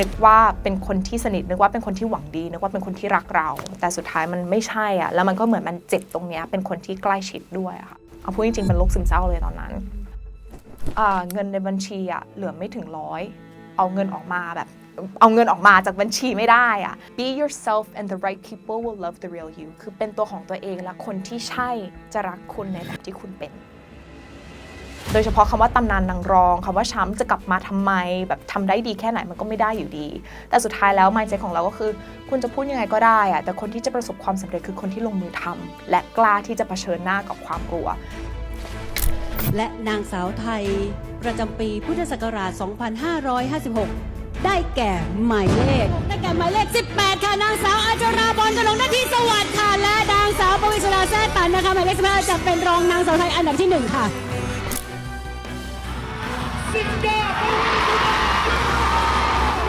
นึกว่าเป็นคนที่สนิทนึกว่าเป็นคนที่หวังดีนึกว่าเป็นคนที่รักเรา แต่สุดท้ายมันไม่ใช่อะแล้วมันก็เหมือนมันเจ็บตรงเนี้ยเป็นคนที่ใกล้ชิดด้วยอะค่ะเอาพูดจริงๆเป็นโรคซึมเศร้าเลยตอนนั้นเงินในบัญชีอะเหลือไม่ถึงร้อยเอาเงินออกมาแบบเอาเงินออกมาจากบัญชีไม่ได้อะ be yourself and the right people will love the real you คือเป็นตัวของตัวเองและคนที่ใช่จะรักคุณในแบบที่คุณเป็น โดยเฉพาะคำว่าตำนานนางรองคำว่าช้ำจะกลับมาทำไม แบบทำได้ดีแค่ไหนมันก็ไม่ได้อยู่ดี แต่สุดท้ายแล้ว mindset ของเราก็คือ คุณจะพูดยังไงก็ได้อะแต่คนที่จะประสบความสำเร็จคือคนที่ลงมือทำและกล้าที่จะเผชิญหน้ากับความกลัว และนางสาวไทย ประจำปีพุทธศักราช 2556 ได้แก่หมายเลข ได้แก่หมายเลข 18 ค่ะ นางสาวอาจราบอลจลงนาทีสวัสดิ์ค่ะ และนางสาวปวิศราแซ่ตันนะคะ หมายเลข15จะเป็นรองนางสาวไทยอันดับที่ 1 ค่ะ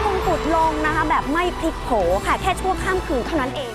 มงกุฎลงนะคะแบบไม่พลิกโผค่ะ แค่ชั่วข้ามคืนเท่านั้นเอง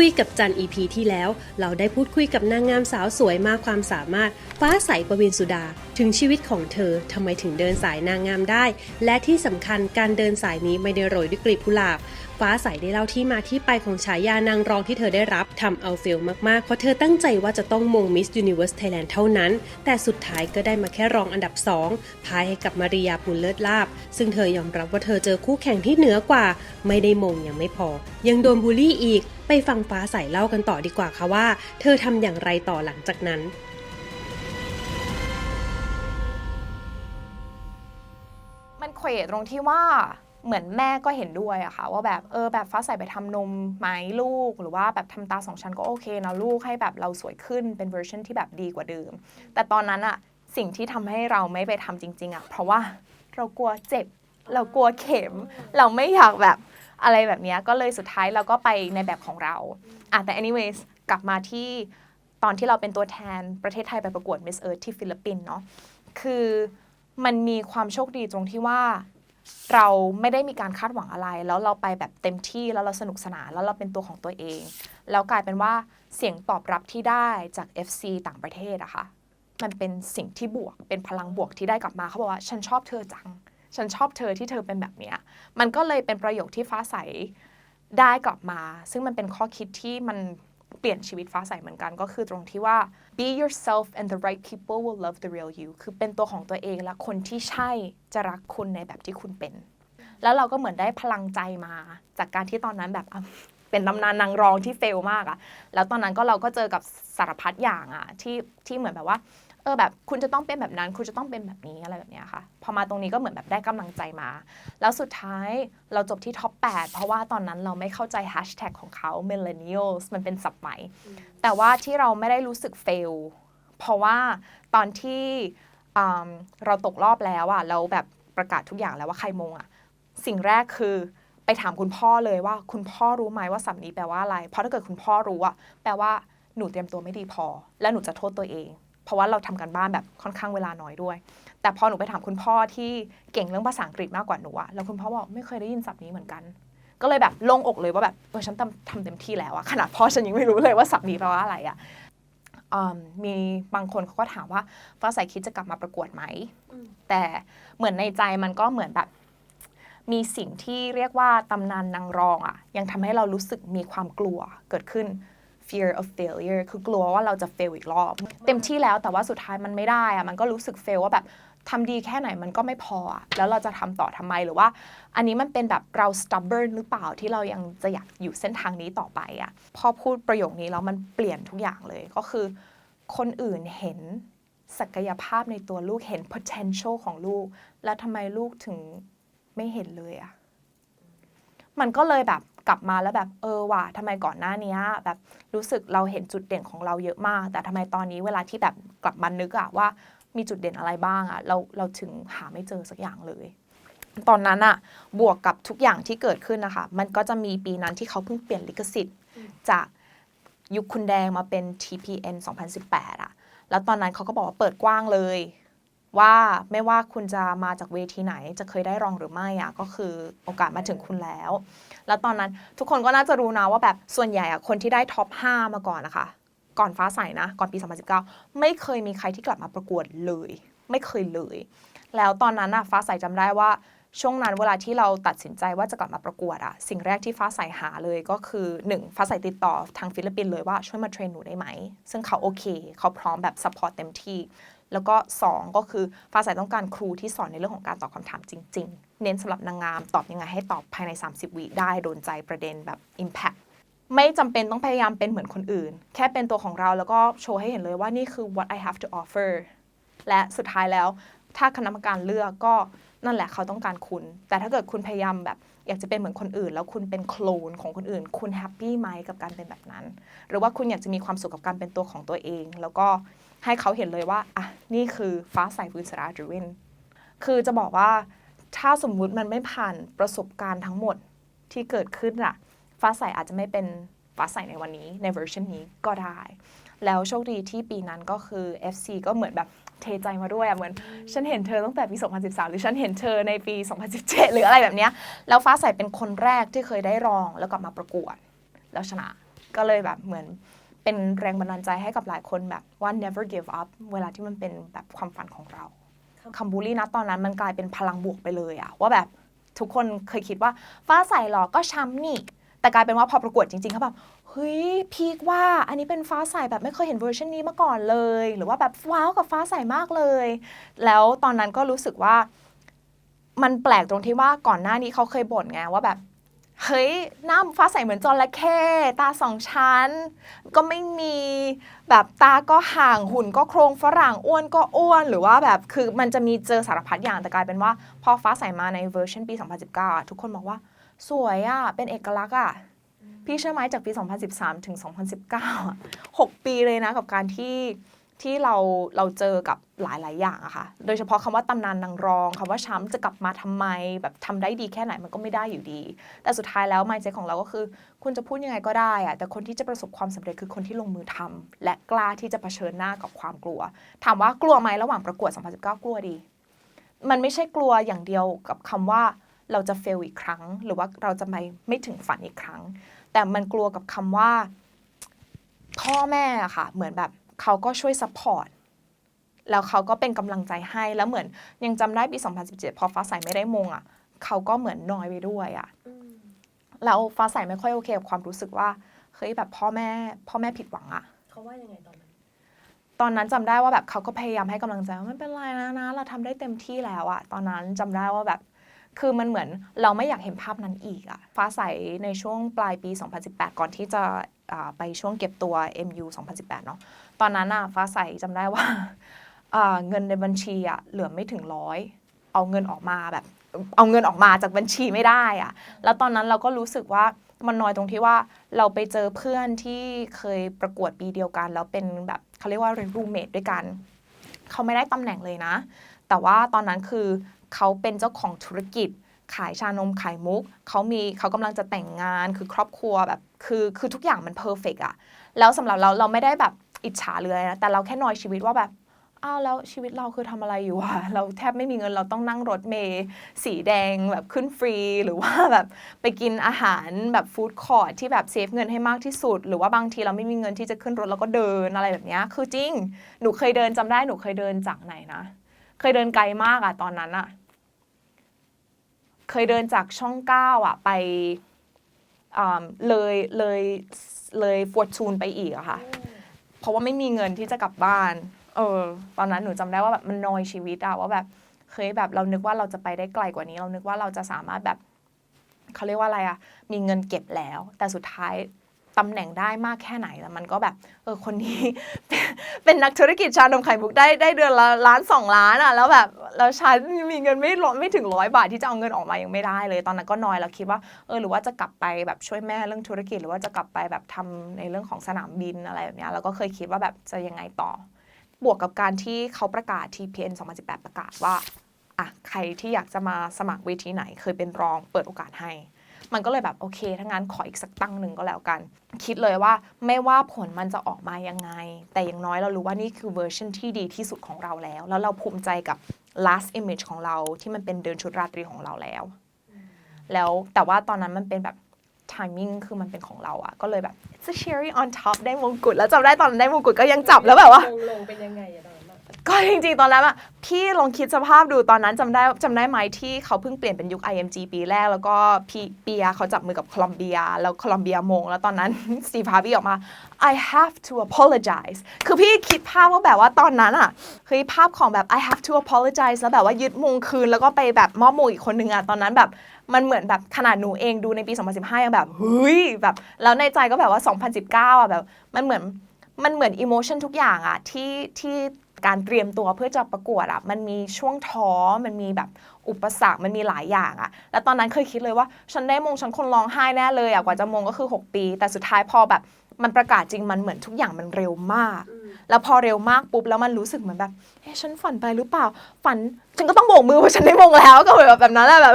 คุยกับจัน EP ที่แล้ว เราได้พูดคุยกับนางงามสาวสวยมากความสามารถฟ้าใสประวินสุดา ถึงชีวิตของเธอทำไมถึงเดินสายนางงามได้ และที่สำคัญการเดินสายนี้ไม่ได้โรยด้วยกลีบกุหลาบ ฟ้าใสได้เล่าที่มาที่ไปของฉายานางรองที่เธอได้รับทำเอาเฟลมากๆ เพราะเธอตั้งใจว่าจะต้องมง Miss Universe Thailand เท่านั้น แต่สุดท้ายก็ได้มาแค่รองอันดับ 2พายให้กับมาริยาปุลเลิศลาบ ซึ่งเธอยอมรับว่าเธอเจอคู่แข่งที่เหนือกว่า ไม่ได้มงยังไม่พอ ยังโดนบูลลี่อีก ไปฟังฟ้าใสเล่ากันต่อดีกว่าค่ะว่า เธอทำอย่างไรต่อหลังจากนั้น วตรงที่ว่าเหมือนแม่ก็เห็นด้วยอะค่ะ ว่าแบบเออแบบฟ้าใสไปทำนมไหมลูก หรือว่าแบบทำตาสองชั้นก็โอเคนะลูกให้แบบเราสวยขึ้นเป็นเวอร์ชันที่แบบดีกว่าเดิม แต่ตอนนั้นอะสิ่งที่ทำให้เราไม่ไปทำจริง ๆอะเพราะว่าเรากลัวเจ็บ เรากลัวเข็ม เราไม่อยากแบบอะไรแบบนี้ก็เลยสุดท้ายเราก็ไปในแบบของเราอะแต่ anyways กลับมาที่ตอนที่เราเป็นตัวแทนประเทศไทยไปประกวด Miss Earth ที่ฟิลิปปินส์เนาะคือ มันมีความโชคดีตรงที่ว่า เราไม่ได้มีการคาดหวังอะไร แล้วเราไปแบบเต็มที่แล้วเราสนุกสนานแล้วเราเป็นตัวของตัวเอง แล้วกลายเป็นว่าเสียงตอบรับที่ได้จาก FC ต่างประเทศอะค่ะมันเป็นสิ่งที่บวกเป็นพลังบวกที่ได้กลับมาเขาบอกว่า ฉันชอบเธอจัง ฉันชอบเธอที่เธอเป็นแบบเนี้ยมันก็เลยเป็นประโยคที่ฟ้าใสได้กลับมา ซึ่งมันเป็นข้อคิดที่มัน เปลี่ยนชีวิตฟ้าใสเหมือนกันก็คือตรงที่ว่า be yourself and the right people will love the real you คือเป็นตัวของตัวเองและคนที่ใช่จะรักคุณในแบบที่คุณเป็น แล้วเราก็เหมือนได้พลังใจมา จากการที่ตอนนั้นแบบเป็นตำนานนางรองที่เฟลมากอะแล้วตอนนั้นก็เราก็เจอกับสารพัดอย่างอะที่ที่เหมือนแบบว่า เออแบบคุณจะต้องเป็นแบบนั้น คุณจะต้องเป็นแบบนี้อะไรแบบเนี้ยค่ะ พอมาตรงนี้ก็เหมือนแบบได้กำลังใจมา แล้วสุดท้ายเราจบที่ท็อป 8 เพราะว่าตอนนั้นเราไม่เข้าใจแฮชแท็กของเขา millennials มันเป็นศัพท์ใหม่ แต่ว่าที่เราไม่ได้รู้สึกเฟล เพราะว่าตอนที่อืมเราตกรอบแล้วอะเราแบบประกาศทุกอย่างแล้วว่าใครมงอะสิ่งแรกคือไปถามคุณพ่อเลยว่า คุณพ่อรู้ไหมว่าศัพท์นี้แปลว่าอะไร เพราะถ้าเกิดคุณพ่อรู้อะแปลว่าหนูเตรียมตัวไม่ดีพอ และหนูจะโทษตัวเอง เพราะว่าเราทำกันบ้านแบบค่อนข้างเวลาน้อยด้วย แต่พอหนูไปถามคุณพ่อที่เก่งเรื่องภาษาอังกฤษมากกว่าหนูอะแล้วคุณพ่อบอกไม่เคยได้ยินศัพท์นี้เหมือนกัน ก็เลยแบบโล่งอกเลยว่าแบบเออฉันทำทำเต็มที่แล้วอะขนาดพ่อฉันยังไม่รู้เลยว่าศัพท์นี้แปลว่าอะไรอะอมมีบางคนเขาก็ถามว่าฟ้าใสคิดจะกลับมาประกวดไหม แต่เหมือนในใจมันก็เหมือนแบบ มีสิ่งที่เรียกว่าตำนานนางรองอะยังทำให้เรารู้สึกมีความกลัวเกิดขึ้น fear of failure คือกลัวว่าเราจะ fail อีกรอบ เต็มที่แล้วแต่ว่าสุดท้ายมันไม่ได้อะมันก็รู้สึก fail ว่าแบบทำดีแค่ไหนมันก็ไม่พออะแล้วเราจะทำต่อทำไมหรือว่า อันนี้มันเป็นแบบเรา stubborn หรือเปล่าที่เรายังจะอยากอยู่เส้นทางนี้ต่อไปอะพอพูดประโยคนี้แล้วมันเปลี่ยนทุกอย่างเลยก็คือ คนอื่นเห็นศักยภาพในตัวลูกเห็น potential ของลูก แล้วทำไมลูกถึงไม่เห็นเลยอะมันก็เลยแบบ กลับมาแล้วแบบเออว่ะทำไมก่อนหน้านี้แบบรู้สึกเราเห็นจุดเด่นของเราเยอะมาก แต่ทำไมตอนนี้เวลาที่แบบกลับมานึกอะว่ามีจุดเด่นอะไรบ้างอะเราเราถึงหาไม่เจอสักอย่างเลย ตอนนั้นอะบวกกับทุกอย่างที่เกิดขึ้นนะคะ มันก็จะมีปีนั้นที่เขาเพิ่งเปลี่ยนลิขสิทธิ์ จากยุคคุณแดงมาเป็น TPN 2018อะแล้วตอนนั้นเขาก็บอกว่าเปิดกว้างเลย ว่าไม่ว่าคุณจะมาจากเวทีไหน จะเคยได้รองหรือไม่อะก็คือโอกาสมาถึงคุณแล้ว แล้วตอนนั้นทุกคนก็น่าจะรู้นะว่าแบบส่วนใหญ่อะคนที่ได้ท็อป 5 มาก่อนนะคะ ก่อนฟ้าใสนะ ก่อนปี 2019 ไม่เคยมีใครที่กลับมาประกวดเลย ไม่เคยเลย แล้วตอนนั้นอะฟ้าใสจำได้ว่าช่วงนั้นเวลาที่เราตัดสินใจว่าจะกลับมาประกวดอะสิ่งแรกที่ฟ้าใสหาเลยก็คือ1ฟ้าใสติดต่อทางฟิลิปปินส์เลยว่าช่วยมาเทรนหนูได้ไหม ซึ่งเขาโอเค เขาพร้อมแบบซัพพอร์ตเต็มที่ แล้วก็ 2 ก็คือฟ้าใสต้องการครูที่สอนในเรื่องของการตอบคำถามจริง ๆ เน้นสำหรับนางงามตอบยังไงให้ตอบภายใน 30 วิได้โดนใจประเด็นแบบ Impact ไม่จำเป็นต้องพยายามเป็นเหมือนคนอื่น แค่เป็นตัวของเราแล้วก็โชว์ให้เห็นเลยว่านี่คือ what I have to offer และสุดท้ายแล้วถ้าคณะกรรมการเลือกก็นั่นแหละเขาต้องการคุณ แต่ถ้าเกิดคุณพยายามแบบอยากจะเป็นเหมือนคนอื่น แล้วคุณเป็นโคลนของคนอื่น คุณแฮปปี้ไหมกับการเป็นแบบนั้น หรือว่าคุณอยากจะมีความสุขกับการเป็นตัวของตัวเอง แล้วก็ ให้เขาเห็นเลยว่าอะนี่คือฟ้าใสบุญสราดริวินคือจะบอกว่าถ้าสมมุติมันไม่ผ่านประสบการณ์ทั้งหมดที่เกิดขึ้นอะฟ้าใสอาจจะไม่เป็นฟ้าใสในวันนี้ในเวอร์ชันนี้ก็ได้ แล้วโชคดีที่ปีนั้นก็คือ FC ก็เหมือนแบบเทใจมาด้วยอะเหมือน ฉันเห็นเธอตั้งแต่ปี 2013 หรือฉันเห็นเธอในปี 2017 หรืออะไรแบบเนี้ยแล้วฟ้าใสเป็นคนแรกที่เคยได้รองแล้วกลับมาประกวด แล้วชนะก็เลยแบบเหมือน เป็นแรงบันดาลใจให้กับหลายคนแบบว่า never give up เวลาที่มันเป็นแบบความฝันของเราคำบูลลี่นะตอนนั้นมันกลายเป็นพลังบวกไปเลยอะว่าแบบทุกคนเคยคิดว่าฟ้าใสหรอก็ช้ำนี่แต่กลายเป็นว่าพอประกวดจริงๆเขาแบบเฮ้ยพีคว่าอันนี้เป็นฟ้าใสแบบไม่เคยเห็นเวอร์ชันนี้มาก่อนเลย หรือว่าแบบว้าวกับฟ้าใสมากเลย แล้วตอนนั้นก็รู้สึกว่า มันแปลกตรงที่ว่าก่อนหน้านี้เขาเคยบ่นไงว่าแบบ เฮ้ยหน้าฟ้าใสเหมือนจระเข้ตาสองชั้น ก็ไม่มีแบบตาก็ห่างหุ่นก็โครงฝรั่งอ้วนก็อ้วนหรือว่าแบบคือมันจะมีเจอสารพัดอย่างแต่กลายเป็นว่า พอฟ้าใสมาในเวอร์ชันปี 2019 ทุกคนบอกว่าสวยอะเป็นเอกลักษณ์อะพี่เชื่อไหมจากปี 2013 ถึง 2019 6 ปีเลยนะกับการที่ ที่เราเราเจอกับหลาย ๆ อย่างอะค่ะ โดยเฉพาะคำว่าตำนานนางรองคำว่าช้ำจะกลับมาทำไม แบบทำได้ดีแค่ไหนมันก็ไม่ได้อยู่ดี แต่สุดท้ายแล้ว mindset ของเราก็คือ คุณจะพูดยังไงก็ได้อะแต่คนที่จะประสบความสำเร็จคือคนที่ลงมือทำและกล้าที่จะเผชิญหน้ากับความกลัว ถามว่ากลัวไหมระหว่างประกวด 2019 กลัวดี มันไม่ใช่กลัวอย่างเดียวกับคำว่าเราจะ fail อีกครั้ง หรือว่าเราจะไม่ไม่ถึงฝันอีกครั้ง แต่มันกลัวกับคำว่าพ่อแม่อะค่ะ เหมือนแบบ เขาก็ช่วยซัพพอร์ตแล้วเขาก็เป็นกำลังใจให้แล้วเหมือนยังจำได้ปี 2017 พอฟ้าใสไม่ได้มงอะ เขาก็เหมือนนอยไปด้วยอะแล้วฟ้าใสไม่ค่อยโอเคกับความรู้สึกว่าเฮ้ยแบบพ่อแม่พ่อแม่ผิดหวังอะเขาว่ายังไงตอนนั้นตอนนั้นจำได้ว่าแบบเขาก็พยายามให้กำลังใจว่าไม่เป็นไรนะนะ เราทำได้เต็มที่แล้วอะตอนนั้นจำได้ว่าแบบ คือมันเหมือนเราไม่อยากเห็นภาพนั้นอีกอะฟ้าใสในช่วงปลายปี 2018 ก่อนที่จะอ่าไปช่วงเก็บตัว MU 2018 เนาะ ตอนนั้นอะฟ้าใสจำได้ว่าเงินในบัญชีอะเหลือไม่ถึงร้อยเอาเงินออกมาแบบ เอาเงินออกมาจากบัญชีไม่ได้อะแล้วตอนนั้นเราก็รู้สึกว่ามันน้อยตรงที่ว่าเราไปเจอเพื่อนที่เคยประกวดปีเดียวกัน แล้วเป็นแบบเขาเรียกว่าเรนรูเมทด้วยกัน เขาไม่ได้ตำแหน่งเลยนะ แต่ว่าตอนนั้นคือเขาเป็นเจ้าของธุรกิจขายชานมขายมุก เขามีเขากำลังจะแต่งงานคือครอบครัวแบบ คือคือทุกอย่างมันเพอร์เฟกอะแล้วสำหรับเราเราไม่ได้แบบ อิจฉาเลยนะแต่เราแค่นอยชีวิตว่าแบบอ้าวแล้วชีวิตเราคือทำอะไรอยู่อะเราแทบไม่มีเงินเราต้องนั่งรถเมล์สีแดงแบบขึ้นฟรี หรือว่าแบบไปกินอาหารแบบฟู้ดคอร์ทที่แบบเซฟเงินให้มากที่สุด หรือว่าบางทีเราไม่มีเงินที่จะขึ้นรถแล้วก็เดินอะไรแบบนี้คือจริง หนูเคยเดินจำได้หนูเคยเดินจากไหนนะ เคยเดินไกลมากอะตอนนั้นอะเคยเดินจากช่องเก้าอะไปเลยเลยเลยฟอร์จูนไปอีกอะค่ะ ราะว่าไม่มีเงินที่จะกลับบ้าน เออ ตอนนั้นหนูจำได้ว่าแบบมันนอยชีวิตอะว่าแบบเคยแบบเรานึกว่าเราจะไปได้ไกลกว่านี้ เรานึกว่าเราจะสามารถแบบเขาเรียกว่าอะไรอะมีเงินเก็บแล้ว แต่สุดท้ายตำแหน่งได้มากแค่ไหนแล้วมันก็แบบ เออคนนี้ เป็นเป็นนักธุรกิจชานมไข่มุกได้ได้เดือนละล้านสองล้านอะแล้วแบบ แล้วฉันมีเงินไม่ร้อยไม่ถึงร้อยบาทที่จะเอาเงินออกมายังไม่ได้เลย ตอนนั้นก็นอยแล้วคิดว่าเออหรือว่าจะกลับไปแบบช่วยแม่เรื่องธุรกิจ หรือว่าจะกลับไปแบบทำในเรื่องของสนามบินอะไรแบบนี้แล้วก็เคยคิดว่าแบบจะยังไงต่อ บวกกับการที่เขาประกาศ TPN 2018 ประกาศว่าอะใครที่อยากจะมาสมัครเวทีไหน เคยเป็นรองเปิดโอกาสให้ มันก็เลยแบบโอเคถ้างั้นขออีกสักตั้งหนึ่งก็แล้วกันคคิดเลยว่าไม่ว่าผลมันจะออกมายังไง แต่อย่างน้อยเรารู้ว่านี่คือเวอร์ชันที่ดีที่สุดของเราแล้ว แล้วเราภูมิใจกับ last image ของเราที่มันเป็นเดินชุดราตรีของเราแล้ว แล้วแต่ว่าตอนนั้นมันเป็นแบบ timing คือมันเป็นของเราอะก็เลยแบบ it's a cherry on top ได้มงกุฎแล้วจำได้ตอนนั้นได้มงกุฎก็ยังจับแล้วแบบว่า ลงลงเป็นยังไงอะตอนนั้นอะ ก็จริงๆ ตอนนั้นอะพี่ลองคิดสภาพดูตอนนั้นจำได้จำได้ไหมที่เขาเพิ่งเปลี่ยนเป็นยุค IMG ปีแรก แล้วก็พี่เปียเขาจับมือกับโคลอมเบีย แล้วโคลอมเบียมง แล้วตอนนั้น สตีฟาร์วีออกมา I have to apologize คือพี่คิดภาพว่าแบบว่าตอนนั้นอะคือภาพของแบบ I have to apologize แล้วแบบว่ายึดมงคืน แล้วก็ไปแบบมอบมงอีกคนนึงอะตอนนั้นแบบมันเหมือนแบบขนาดหนูเองดูในปี 2015 ยังแบบเฮ้ยแบบ แล้วในใจก็แบบว่า 2019อะแบบ มันเหมือนมันเหมือนอิโมชันทุกอย่างอะที่ที่ การเตรียมตัวเพื่อจะประกวดอะมันมีช่วงท้อมันมีแบบอุปสรรคมันมีหลายอย่างอะแล้วตอนนั้นเคยคิดเลยว่าฉันได้มงฉันคนร้องไห้แน่เลยอะกว่าจะมงก็คือ 6 ปี แต่สุดท้ายพอแบบมันประกาศจริงมันเหมือนทุกอย่างมันเร็วมาก แล้วพอเร็วมากปุ๊บแล้วมันรู้สึกเหมือนแบบเฮ้ฉันฝันไปหรือเปล่า ฝันฉันก็ต้องโบกมือเพราะฉันได้มงแล้วก็แบบแบบนั้นแหละแบบ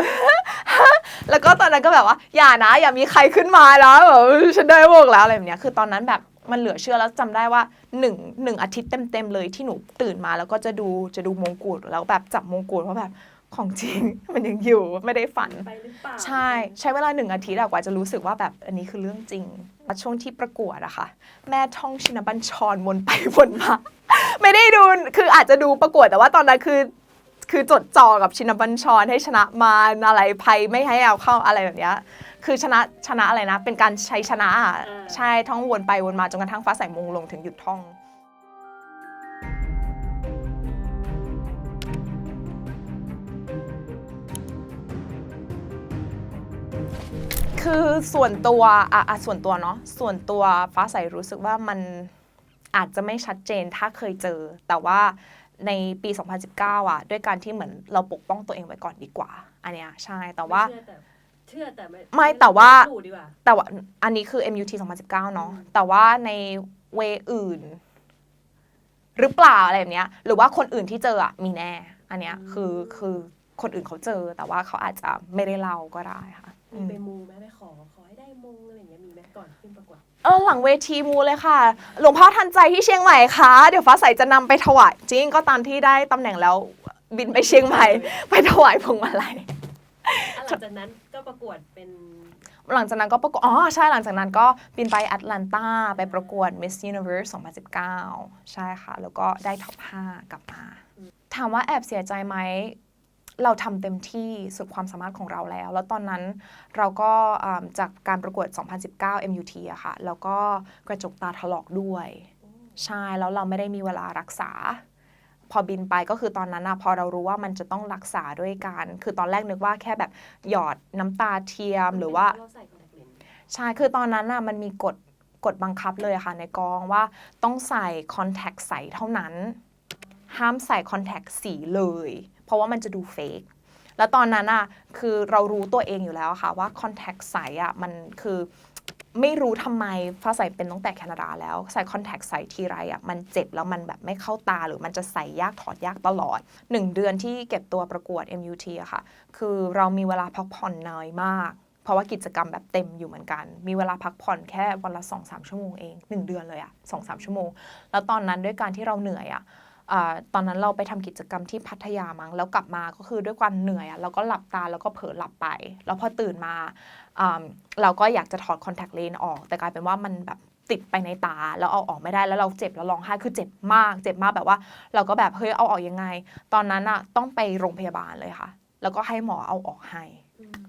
แล้วก็ตอนนั้นก็แบบว่า อย่านะ อย่ามีใครขึ้นมานะแบบฉันได้มงแล้วอะไรแบบเนี้ยคือตอนนั้นแบบ มันเหลือเชื่อแล้วจำได้ว่าหนึ่งหนึ่งอาทิตย์เต็มๆเลยที่หนูตื่นมาแล้วก็จะดูจะดูมงกุฎแล้วแบบจับมงกุฎเพราะแบบของจริง มันยังอยู่ไม่ได้ฝันไปหรือเปล่าใช่ใช้เวลาหนึ่งอาทิตย์อะกว่าจะรู้สึกว่าแบบอันนี้คือเรื่องจริงช่วงที่ประกวดอะค่ะ แม่ท่องชินบัญชรวนไปวนมา ไม่ได้ดูคืออาจจะดูประกวดแต่ว่าตอนนั้นคือ คือจดจ่อกับชินบัญชรให้ชนะมาอะไรภัยไม่ให้เอาเข้าอะไรแบบเนี้ยคือชนะชนะอะไรนะ เป็นการใช้ชนะอะใช่ท่องวนไปวนมาจนกระทั่งฟ้าใสมงลงถึงหยุดท่อง คือส่วนตัวอะอะส่วนตัวเนาะส่วนตัวฟ้าใสรู้สึกว่ามันอาจจะไม่ชัดเจนถ้าเคยเจอ แต่ว่า ในปี 2019 อะ ด้วยการที่เหมือนเราปกป้องตัวเองไว้ก่อนดีกว่า อันเนี้ยใช่แต่ว่าเชื่อแต่เชื่อแต่ไม่ไม่แต่ว่าถูกดีกว่า แต่ว่าอันนี้คือ MUT 2019 เนาะ แต่ว่าในเวอื่น หรือเปล่าอะไรแบบเนี้ย หรือว่าคนอื่นที่เจออะมีแน่ อันเนี้ยคือคือคนอื่นเขาเจอ แต่ว่าเขาอาจจะไม่ได้เล่าก็ได้ค่ะอืมีม ไปมูไหมไปขอขอให้ได้มงอะไรอย่างเงี้ยมีไหมก่อนขึ้นประกวด เออหลังเวทีมูเลยค่ะ หลวงพ่อทันใจที่เชียงใหม่ค่ะเดี๋ยวฟ้าใสจะนำไปถวาย จริงก็ตามที่ได้ตำแหน่งแล้วบินไปเชียงใหม่ ไปถวายพวงมาลัย อะหลังจากนั้นก็ประกวดเป็น หลังจากนั้นก็ประกวดอ๋อ ใช่ หลังจากนั้นก็บินไปแอตแลนตาไปประกวด Miss Universe 2019 ใช่ค่ะ แล้วก็ได้ท็อป 5 กลับมา ถามว่าแอบเสียใจไหม เราทำเต็มที่สุดความสามารถของเราแล้ว แล้วตอนนั้นเราก็จากการประกวด 2019 MUT อะค่ะ แล้วก็กระจกตาถลอกด้วย ใช่ แล้วเราไม่ได้มีเวลารักษา พอบินไปก็คือตอนนั้นอะพอเรารู้ว่ามันจะต้องรักษาด้วยการ คือตอนแรกนึกว่าแค่แบบหยอดน้ำตาเทียมหรือว่าใส่คอนแทคเลนส์ใช่ คือตอนนั้นน่ะมันมีกฎกฎบังคับเลยค่ะในกองว่าต้องใส่คอนแทคใสเท่านั้น ห้ามใส่คอนแทคสีเลย ราะว่ามันจะดูเฟกแล้วตอนนั้นอะคือเรารู้ตัวเองอยู่แล้วค่ะว่าคอนแทคใสอะมันคือไม่รู้ทำไมฟ้าใสเป็นตั้งแต่แคนาดาแล้วใส่คอนแทคใสทีไรอะมันเจ็บแล้วมันแบบไม่เข้าตาหรือมันจะใส่ยากถอดยากตลอด 1 เดือนที่เก็บตัวประกวด MUT อะค่ะ คือเรามีเวลาพักผ่อนน้อยมาก เพราะว่ากิจกรรมแบบเต็มอยู่เหมือนกัน มีเวลาพักผ่อนแค่วันละ2อสชั่วโมงเอง 1 เดือนเลยอะสองสามชั่วโมง แล้วตอนนั้นด้วยการที่เราเหนื่อยอะ ตอนนั้นเราไปทำกิจกรรมที่พัทยามั้งแล้วกลับมาก็คือด้วยความเหนื่อยอะเราก็หลับตาแล้วก็เผลอหลับไป แล้วพอตื่นมาอ่าเราก็อยากจะถอดคอนแทคเลนส์ออก แต่กลายเป็นว่ามันแบบติดไปในตาแล้วเอาออกไม่ได้แล้วเราเจ็บแล้วร้องไห้คือเจ็บมาก เจ็บมากแบบว่า เราก็แบบเฮ้ยเอาออกยังไง ตอนนั้นอะต้องไปโรงพยาบาลเลยค่ะ แล้วก็ให้หมอเอาออกให้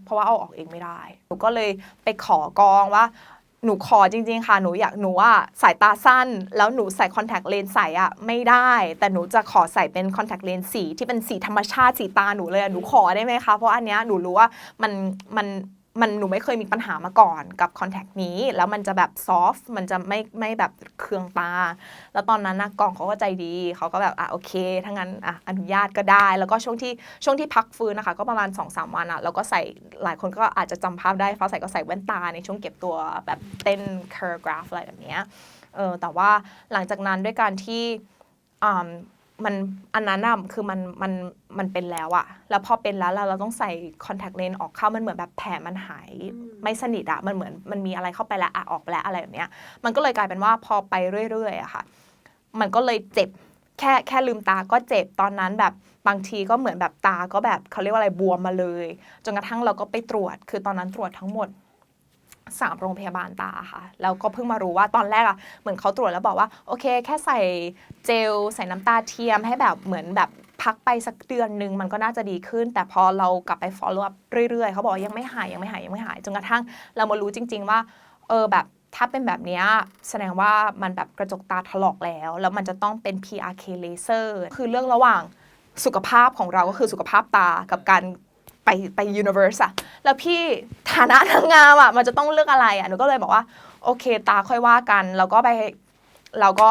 เพราะว่าเอาออกเองไม่ได้หนูก็เลยไปขอกองว่า หนูขอจริง ๆ ค่ะ หนูอยากหนูว่าสายตาสั้น แล้วหนูใส่คอนแทคเลนส์ใส่อะไม่ได้ แต่หนูจะขอใส่เป็นคอนแทคเลนส์สีที่เป็นสีธรรมชาติสีตาหนูเลยอะหนูขอได้ไหมคะ เพราะอันเนี้ยหนูรู้ว่ามันมัน มันหนูไม่เคยมีปัญหามาก่อนกับคอนแทคนี้ แล้วมันจะแบบซอฟต์มันจะไม่ไม่แบบเคืองตา แล้วตอนนั้นนะกองเขาก็ใจดีเขาก็แบบอะโอเคถ้างั้นอะอนุญาตก็ได้ แล้วก็ช่วงที่ช่วงที่พักฟื้นนะคะ ก็ประมาณ2อสวันอะแล้วก็ใส่หลายคนก็อาจจะจำภาพได้ฟ้าใส่ก็ใส่แว่นตาในช่วงเก็บตัวแบบเต้น choreograph อะไรแบบเนี้ยเออแต่ว่าหลังจากนั้นด้วยการที่อ่า มันอันนั้นอะคือมันมันมันเป็นแล้วอะแล้วพอเป็นแล้วเราเราต้องใส่คอนแทคเลนส์ออกเข้ามันเหมือนแบบแผลมันหายอืมไม่สนิทอะมันเหมือนมันมีอะไรเข้าไปแล้วอะออกไปแล้วอะไรแบบเนี้ย มันก็เลยกลายเป็นว่าพอไปเรื่อยๆอะค่ะ มันก็เลยเจ็บแค่แค่ลืมตาก็เจ็บตอนนั้นแบบบางทีก็เหมือนแบบตาก็แบบเขาเรียกว่าอะไรบวมมาเลย จนกระทั่งเราก็ไปตรวจ คือตอนนั้นตรวจทั้งหมด สามโรงพยาบาลตาค่ะแล้วก็เพิ่งมารู้ว่าตอนแรกอะเหมือนเขาตรวจแล้วบอกว่าโอเค แค่ใส่เจลใส่น้ำตาเทียมให้แบบเหมือนแบบพักไปสักเดือนหนึ่งมันก็น่าจะดีขึ้น แต่พอเรากลับไป follow up เรื่อยๆ เขาบอกยังไม่หายยังไม่หายยังไม่หายจนกระทั่งเรามารู้จริง ๆ ว่าเออแบบถ้าเป็นแบบนี้แสดงว่ามันแบบกระจกตาถลอกแล้ว แล้วมันจะต้องเป็น PRK laser คือเรื่องระหว่างสุขภาพของเราก็คือสุขภาพตากับการ ไปไป universe อะแล้วพี่ฐานะนางงามอะมันจะต้องเลือกอะไรอะหนูก็เลยบอกว่า โอเค ตาค่อยว่ากัน แล้วก็ไปเราก็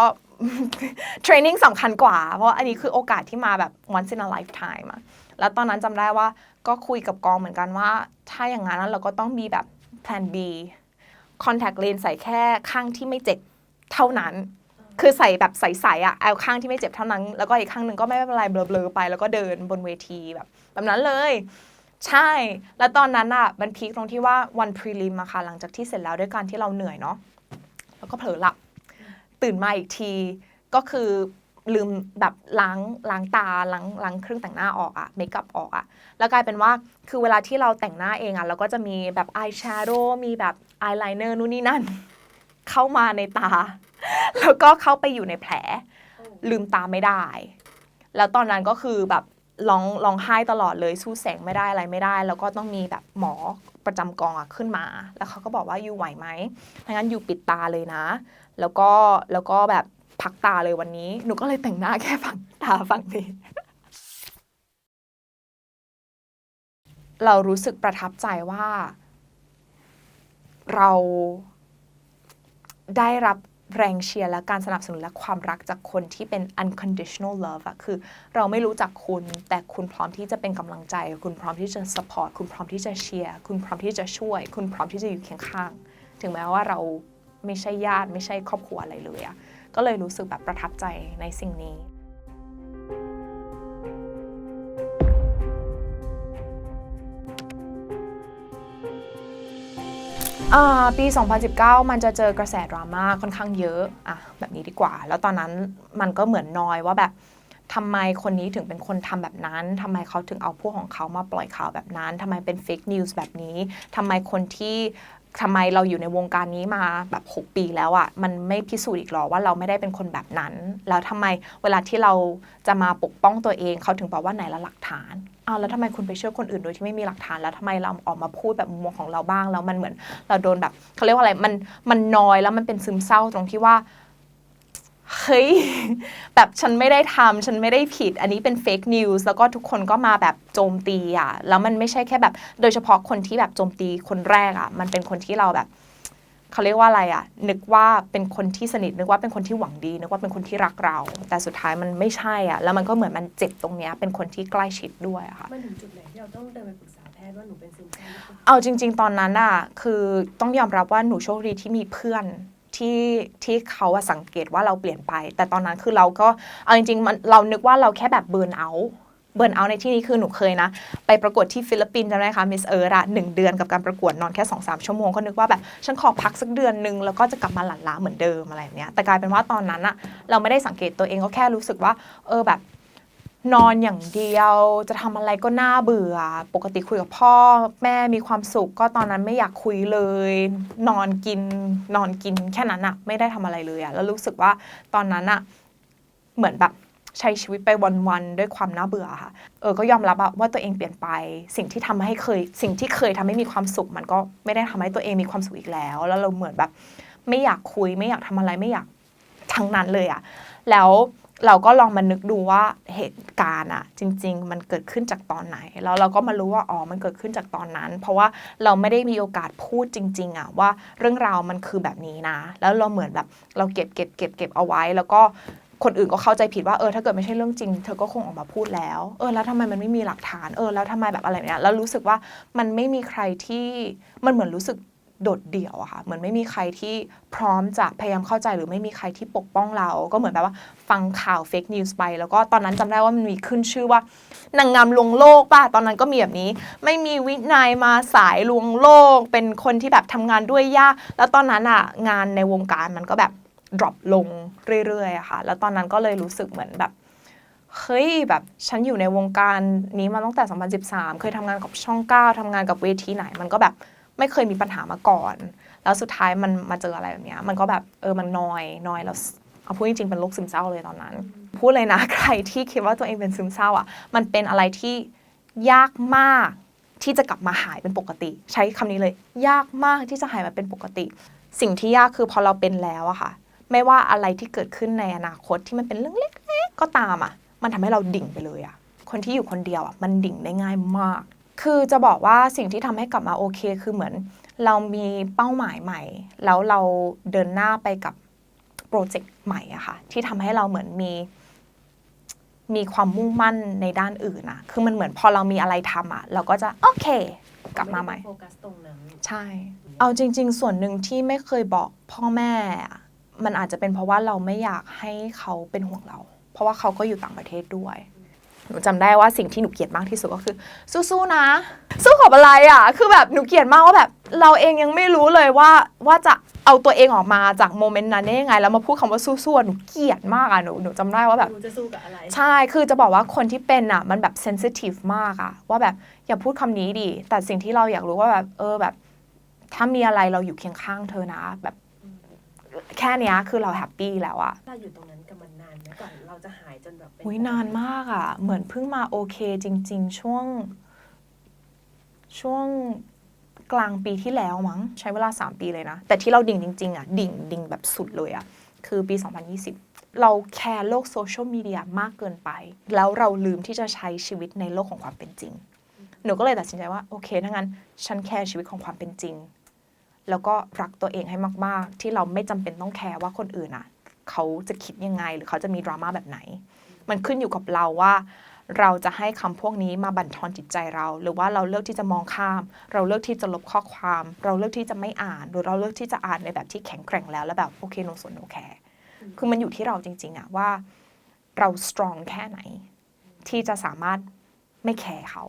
เทรนนิ่งสำคัญกว่า เพราะอันนี้คือโอกาสที่มาแบบ once in a lifetime อะแล้วตอนนั้นจำได้ว่าก็คุยกับกองเหมือนกันว่า ถ้าอย่างนั้นเราก็ต้องมีแบบ plan B contact lens ใส่แค่ข้างที่ไม่เจ็บเท่านั้น คือใส่แบบใสๆอะเอาข้างที่ไม่เจ็บเท่านั้น แล้วก็อีกข้างหนึ่งก็ไม่เป็นไรเบลอๆไป แล้วก็เดินบนเวทีแบบ แบบนั้นเลย ใช่ แล้วตอนนั้นอะมันพีคตรงที่ว่าวันพรีลิมอะค่ะ หลังจากที่เสร็จแล้วด้วยการที่เราเหนื่อยเนาะ แล้วก็เผลอหลับ ตื่นมาอีกทีก็คือลืมแบบล้างล้างตาล้างล้างเครื่องแต่งหน้าออกอะเมคอัพออกอะแล้วกลายเป็นว่าคือเวลาที่เราแต่งหน้าเองอะเราก็จะมีแบบอายแชโดว์มีแบบอายไลเนอร์นู่นนี่นั่น เข้ามาในตา แล้วก็เข้าไปอยู่ในแผล ลืมตาไม่ได้ แล้วตอนนั้นก็คือแบบ ร้องร้องไห้ตลอดเลยสู้แสงไม่ได้อะไรไม่ได้ แล้วก็ต้องมีแบบหมอประจำกองอะขึ้นมา แล้วเขาก็บอกว่าอยู่ไหวไหมถ้างั้นอยู่ปิดตาเลยนะ แล้วก็แล้วก็แบบพักตาเลยวันนี้ หนูก็เลยแต่งหน้าแค่ฝั่งตาฝั่งนี้เรารู้สึกประทับใจว่า เราได้รับ แรงเชียร์และการสนับสนุนและความรักจากคนที่เป็น unconditional love อะคือเราไม่รู้จักคุณ แต่คุณพร้อมที่จะเป็นกำลังใจ คุณพร้อมที่จะ support คุณพร้อมที่จะเชียร์คุณพร้อมที่จะช่วย คุณพร้อมที่จะอยู่เคียงข้าง ถึงแม้ว่าเราไม่ใช่ญาติไม่ใช่ครอบครัวอะไรเลยอะก็เลยรู้สึกแบบประทับใจในสิ่งนี้ อ่าปี 2019 มันจะเจอกระแสดราม่าค่อนข้างเยอะอะแบบนี้ดีกว่า แล้วตอนนั้นมันก็เหมือนนอยว่าแบบทำไมคนนี้ถึงเป็นคนทำแบบนั้นทำไมเขาถึงเอาพวกของเขามาปล่อยข่าวแบบนั้นทำไมเป็นเฟกนิวส์แบบนี้ทำไมคนที่ ทำไมเราอยู่ในวงการนี้มาแบบ 6 ปีแล้วอะ่ะมันไม่พิสูจน์อีกหรอว่าเราไม่ได้เป็นคนแบบนั้น แล้วทำไมเวลาที่เราจะมาปกป้องตัวเองเขาถึงบอกว่าไหนละหลักฐานอ้าวแล้วทำไมคุณไปเชื่อคนอื่นโดยที่ไม่มีหลักฐานแล้วทำไมเราออกมาพูดแบบมุมมองของเราบ้างแล้วมันเหมือนเราโดนแบบเขาเรียกว่าอะไรมันมันนอยแล้วมันเป็นซึมเศร้าตรงที่ว่า เฮ้ย แบบฉันไม่ได้ทำฉันไม่ได้ผิด อันนี้เป็นเฟกนิวส์แล้วก็ทุกคนก็มาแบบโจมตีอะ แล้วมันไม่ใช่แค่แบบ โดยเฉพาะคนที่แบบโจมตีคนแรกอะ มันเป็นคนที่เราแบบเขาเรียกว่าอะไรอะ นึกว่าเป็นคนที่สนิทนึกว่าเป็นคนที่หวังดีนึกว่าเป็นคนที่รักเรา แต่สุดท้ายมันไม่ใช่อะ แล้วมันก็เหมือนมันเจ็บตรงเนี้ยเป็นคนที่ใกล้ชิดด้วยอะค่ะ มันถึงจุดไหนที่เราต้องเดินไปปรึกษาแพทย์ว่าหนูเป็นซึมเศร้าหรือเปล่าเอาจริง ๆ ตอนนั้นอะคือต้องยอมรับว่าหนูโชคดีที่มีเพื่อน ที่ที่เขาอะสังเกตว่าเราเปลี่ยนไป แต่ตอนนั้นคือเราก็เอาจริงๆมันเรานึกว่าเราแค่แบบเบิร์นเอาเบิร์นเอาในที่นี้คือหนูเคยนะ ไปประกวดที่ฟิลิปปินส์จำได้ไหมคะมิสเอิร์อะหนึ่งเดือนกับการประกวดนอนแค่2อสชั่วโมง ก็นึกว่าแบบ ฉันขอพักสักเดือนนึง แล้วก็จะกลับมาหลั่นล้าเหมือนเดิมอะไรแบบเนี้ยแต่กลายเป็นว่าตอนนั้นอะเราไม่ได้สังเกตตัวเองก็แค่รู้สึกว่า เออแบบ นอนอย่างเดียว จะทำอะไรก็น่าเบื่อ ปกติคุยกับพ่อ แม่มีความสุขก็ตอนนั้นไม่อยากคุยเลย นอนกินนอนกินแค่นั้นอะไม่ได้ทำอะไรเลยอะแล้วรู้สึกว่าตอนนั้นอะเหมือนแบบใช้ชีวิตไปวันๆด้วยความน่าเบื่อค่ะ เออก็ยอมรับว่าตัวเองเปลี่ยนไป สิ่งที่ทำให้เคย สิ่งที่เคยทำให้มีความสุข มันก็ไม่ได้ทำให้ตัวเองมีความสุขอีกแล้ว แล้วเราเหมือนแบบ ไม่อยากคุยไม่อยากทำอะไรไม่อยากทั้งนั้นเลยอะแล้ว เราก็ลองมานึกดูว่าเหตุการณ์อะจริง ๆ มันเกิดขึ้นจากตอนไหน แล้วเราก็มารู้ว่าอ๋อมันเกิดขึ้นจากตอนนั้น เพราะว่าเราไม่ได้มีโอกาสพูดจริง ๆอะว่าเรื่องราวมันคือแบบนี้นะ แล้วเราเหมือนแบบเราเก็บเก็บเก็บเก็บเอาไว้ แล้วก็คนอื่นก็เข้าใจผิดว่าเออถ้าเกิดไม่ใช่เรื่องจริง เธอก็คงออกมาพูดแล้ว เออแล้วทำไมมันไม่มีหลักฐานเออแล้วทำไมแบบอะไรเนี้ยแล้วรู้สึกว่ามันไม่มีใครที่มันเหมือนรู้สึก โดดเดี่ยวอะค่ะ เหมือนไม่มีใครที่พร้อมจะพยายามเข้าใจหรือไม่มีใครที่ปกป้องเรา ก็เหมือนแบบว่าฟังข่าวเฟกนิวส์ไป แล้วก็ตอนนั้นจำได้ว่ามันมีขึ้นชื่อว่านางงามลวงโลกป่ะ ตอนนั้นก็มีแบบนี้ ไม่มีวินัยมาสายลวงโลก เป็นคนที่แบบทำงานด้วยยาก แล้วตอนนั้นอะงานในวงการมันก็แบบ drop ลงเรื่อยๆอะค่ะ แล้วตอนนั้นก็เลยรู้สึกเหมือนแบบเฮ้ยแบบฉันอยู่ในวงการนี้มาตั้งแต่ 2013 เคยทำงานกับช่อง 9 ทำงานกับเวทีไหน มันก็แบบ ไม่เคยมีปัญหามาก่อน แล้วสุดท้ายมันมาเจออะไรแบบนี้มันก็แบบเออมันนอยนอยแล้วเอาพูดจริงๆเป็นโรคซึมเศร้าเลยตอนนั้น พูดเลยนะใครที่คิดว่าตัวเองเป็นซึมเศร้าอะ มันเป็นอะไรที่ยากมากที่จะกลับมาหายเป็นปกติ ใช้คำนี้เลย ยากมากที่จะหายมาเป็นปกติ สิ่งที่ยากคือพอเราเป็นแล้วอะค่ะ ไม่ว่าอะไรที่เกิดขึ้นในอนาคตที่มันเป็นเรื่องเล็ก ๆ ก็ตามอะมันทำให้เราดิ่งไปเลยอะคนที่อยู่คนเดียวอะมันดิ่งได้ง่ายมาก คือจะบอกว่าสิ่งที่ทำให้กลับมาโอเค คือเหมือน เรามีเป้าหมายใหม่ แล้วเราเดินหน้าไปกับโปรเจกต์ใหม่อะค่ะ ที่ทำให้เราเหมือนมีมีความมุ่งมั่นในด้านอื่นอะคือมันเหมือนพอเรามีอะไรทำอะเราก็จะโอเค กลับมาใหม่ โฟกัสตรงนั้นใช่ เอาจริง ๆ ส่วนหนึ่งที่ไม่เคยบอกพ่อแม่อะมันอาจจะเป็นเพราะว่าเราไม่อยากให้เขาเป็นห่วงเรา เพราะว่าเขาก็อยู่ต่างประเทศด้วย หนูจำได้ว่าสิ่งที่หนูเกลียดมากที่สุดก็คือ สู้ๆนะ สู้กับอะไรอะ คือแบบหนูเกลียดมากว่าแบบ เราเองยังไม่รู้เลยว่าว่าจะเอาตัวเองออกมาจากโมเมนต์นั้นได้ยังไง แล้วมาพูดคำว่าสู้ๆอะหนูเกลียดมากอะหนูหนูจำได้ว่าแบบดูจะสู้กับอะไรใช่คือจะบอกว่าคนที่เป็นอะ มันแบบเซนซิทีฟมากอะ ว่าแบบอย่าพูดคำนี้ดิแต่สิ่งที่เราอยากรู้ว่าแบบเออแบบ ถ้ามีอะไรเราอยู่เคียงข้างเธอนะ แบบแค่เนี้ยคือเราแฮปปี้แล้วอะเราอยู่ตรงนั้น กับมันนานไหมก่อนเราจะหายจนแบบเป็อุ้ยนานมากอะ เหมือนเพิ่งมาโอเคจริง ๆ ช่วง ช่วงกลางปีที่แล้วมั้งใช้เวลา 3 ปีเลยนะ แต่ที่เราดิ่งจริง ๆอะ ดิ่งดิ่งแบบสุดเลยอะ คือปี 2020 เราแคร์โลกโซเชียลมีเดียมากเกินไป แล้วเราลืมที่จะใช้ชีวิตในโลกของความเป็นจริง หนูก็เลยตัดสินใจว่าโอเคถ้างั้น ฉันแคร์ชีวิตของความเป็นจริงแล้วก็รักตัวเองให้มาก ๆ ที่เราไม่จำเป็นต้องแคร์ว่าคนอื่นอะ เขาจะคิดยังไง หรือเขาจะมีดราม่าแบบไหน มันขึ้นอยู่กับเราว่า เราจะให้คำพวกนี้มาบั่นทอนจิตใจเรา หรือว่าเราเลือกที่จะมองข้าม เราเลือกที่จะลบข้อความ เราเลือกที่จะไม่อ่าน หรือเราเลือกที่จะอ่านในแบบที่แข็งแกร่งแล้วแล้วแบบโอเคโนสนโนแคร์คือมันอยู่ที่เราจริง ๆอะว่าเราสตรองแค่ไหน ที่จะสามารถไม่แคร์เขา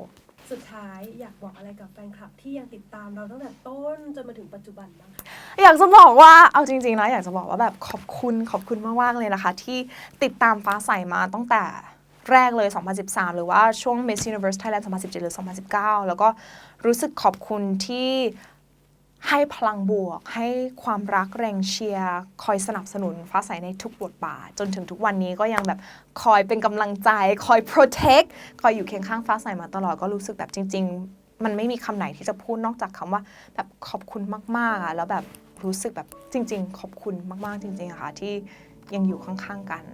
สุดท้ายอยากบอกอะไรกับแฟนคลับที่ยังติดตามเราตั้งแต่ต้นจนมาถึงปัจจุบันบ้างคะ อยากจะบอกว่าเอาจริงๆนะอยากจะบอกว่าแบบขอบคุณขอบคุณมากๆเลยนะคะ ที่ติดตามฟ้าใสมาตั้งแต่แรกเลย 2013 หรือว่าช่วง Miss Universe Thailand 2017 หรือ 2019 แล้วก็รู้สึกขอบคุณที่ ให้พลังบวก ให้ความรักแรงเชียร์ คอยสนับสนุนฟ้าใสในทุกบทบาท จนถึงทุกวันนี้ก็ยังแบบคอยเป็นกำลังใจ คอย protect คอยอยู่เคียงข้างฟ้าใสมาตลอดก็รู้สึกแบบจริง ๆ มันไม่มีคำไหนที่จะพูดนอกจากคำว่าแบบขอบคุณมากๆอะแล้วแบบรู้สึกแบบจริง ๆ ขอบคุณมากๆ จริงๆอะค่ะที่ยังอยู่ข้างๆกัน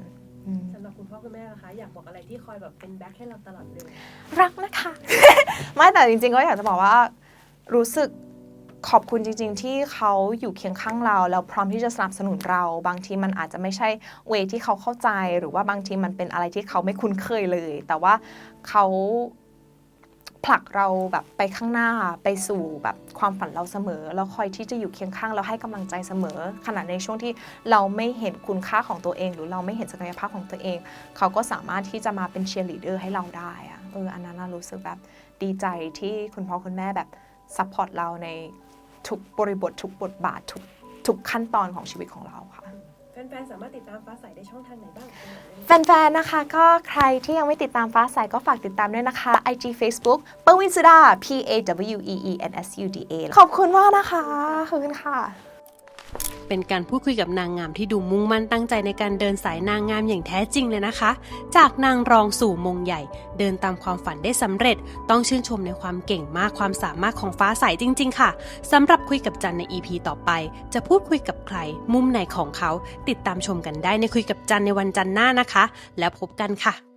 อืมสำหรับคุณพ่อคุณแม่นะคะอยากบอกอะไรที่คอยแบบเป็นแบ็คให้เราตลอดเลย รักนะคะ ไม่แต่จริง ๆ ก็อยากจะบอกว่ารู้สึก ขอบคุณจริง ๆ ที่เขาอยู่เคียงข้างเราแล้วพร้อมที่จะสนับสนุนเรา บางทีมันอาจจะไม่ใช่เวที่เขาเข้าใจ หรือว่าบางทีมันเป็นอะไรที่เขาไม่คุ้นเคยเลย แต่ว่าเขาผลักเราแบบไปข้างหน้าไปสู่แบบความฝันเราเสมอ แล้วคอยที่จะอยู่เคียงข้างเราให้กำลังใจเสมอ ขณะในช่วงที่เราไม่เห็นคุณค่าของตัวเอง หรือเราไม่เห็นศักยภาพของตัวเอง เขาก็สามารถที่จะมาเป็นเชียร์ลีดเดอร์ให้เราได้อะเอออันนั้นน่ารู้สึกแบบดีใจที่คุณพ่อคุณแม่แบบซัพพอร์ตเราใน ทุกบริบททุกบทบาททุกทุกขั้นตอนของชีวิตของเราค่ะ แฟนๆ สามารถติดตามฟ้าใสได้ช่องทางไหนบ้าง แฟนๆ นะคะก็ใครที่ยังไม่ติดตามฟ้าใสก็ฝากติดตามด้วยนะคะ IG Facebook ปวินสุดา P A W E E N S U D A ขอบคุณมากนะคะ ขอบคุณค่ะ เป็นการพูดคุยกับนางงามที่ดูมุ่งมั่นตั้งใจในการเดินสายนางงามอย่างแท้จริงเลยนะคะ จากนางรองสู่มงใหญ่ เดินตามความฝันได้สำเร็จ ต้องชื่นชมในความเก่งมากความสามารถของฟ้าใสจริง ๆ ค่ะสำหรับคุยกับจันใน EP ต่อไป จะพูดคุยกับใคร มุมไหนของเขา ติดตามชมกันได้ในคุยกับจันในวันจันทร์หน้านะคะ แล้วพบกันค่ะ